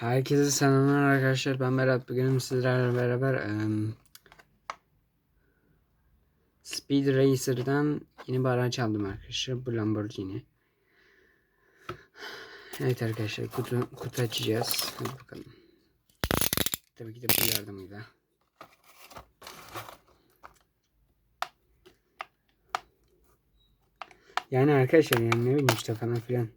Herkese selamlar arkadaşlar. Ben Berat. Bugün sizlerle beraber em, Speed Racer'dan yeni bir araç aldım arkadaşlar. Bu Lamborghini. Evet arkadaşlar kutu, kutu açacağız. Hadi bakalım. Tabii ki de bu yardımıyla. Yani arkadaşlar yani ne bileyim işte falan filan.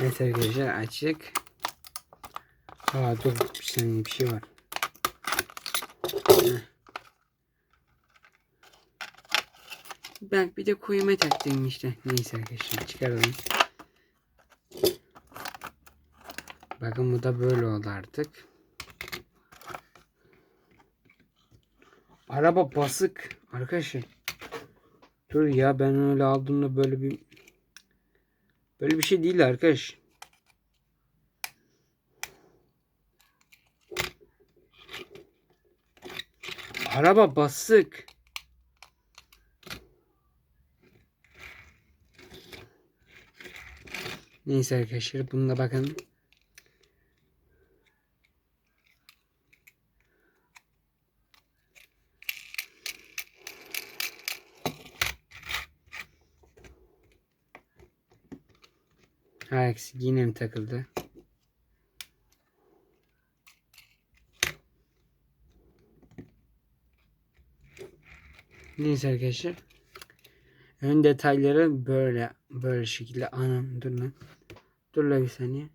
Evet arkadaşlar açık. Aa dur bir saniye bir şey var. Ben bir de koyuma taktım işte. Neyse arkadaşlar çıkaralım. Bakın bu da böyle oldu artık. Araba basık arkadaşlar. Dur ya ben öyle aldığımda böyle bir böyle bir şey değil arkadaş. Araba basık. Neyse arkadaşlar bununla bakın. Eksik yine mi takıldı? Neyse arkadaşlar. Ön detayları böyle böyle şekilde anam dur lan. Dur lan bir saniye.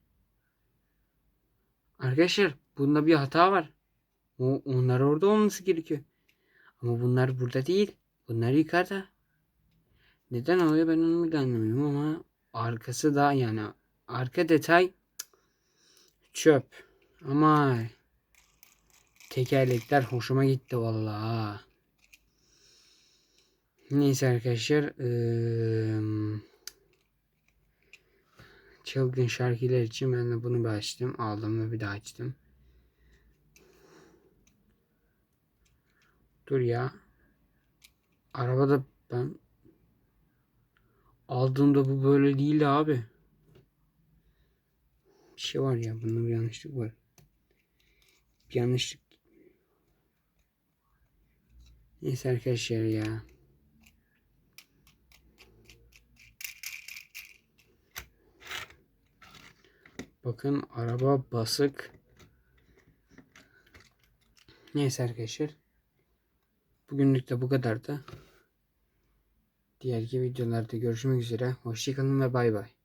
Arkadaşlar bunda bir hata var. O, onlar orada olması gerekiyor. Ama bunlar burada değil. Bunlar yukarıda. Neden oluyor ben onu bile anlamıyorum ama arkası da yani arka detay çöp. Ama tekerlekler hoşuma gitti vallahi. Neyse arkadaşlar. Eee çılgın şarkılar için ben de bunu bir açtım. Aldım ve bir daha açtım. Dur ya. Arabada ben aldığımda bu böyle değildi abi. Bir şey var ya. Bunda bir yanlışlık var. Bir yanlışlık. Neyse arkadaşlar ya. Bakın araba basık. Neyse arkadaşlar. Bugünlük de bu kadar da. Diğer videolarda görüşmek üzere. Hoşçakalın ve bay bay.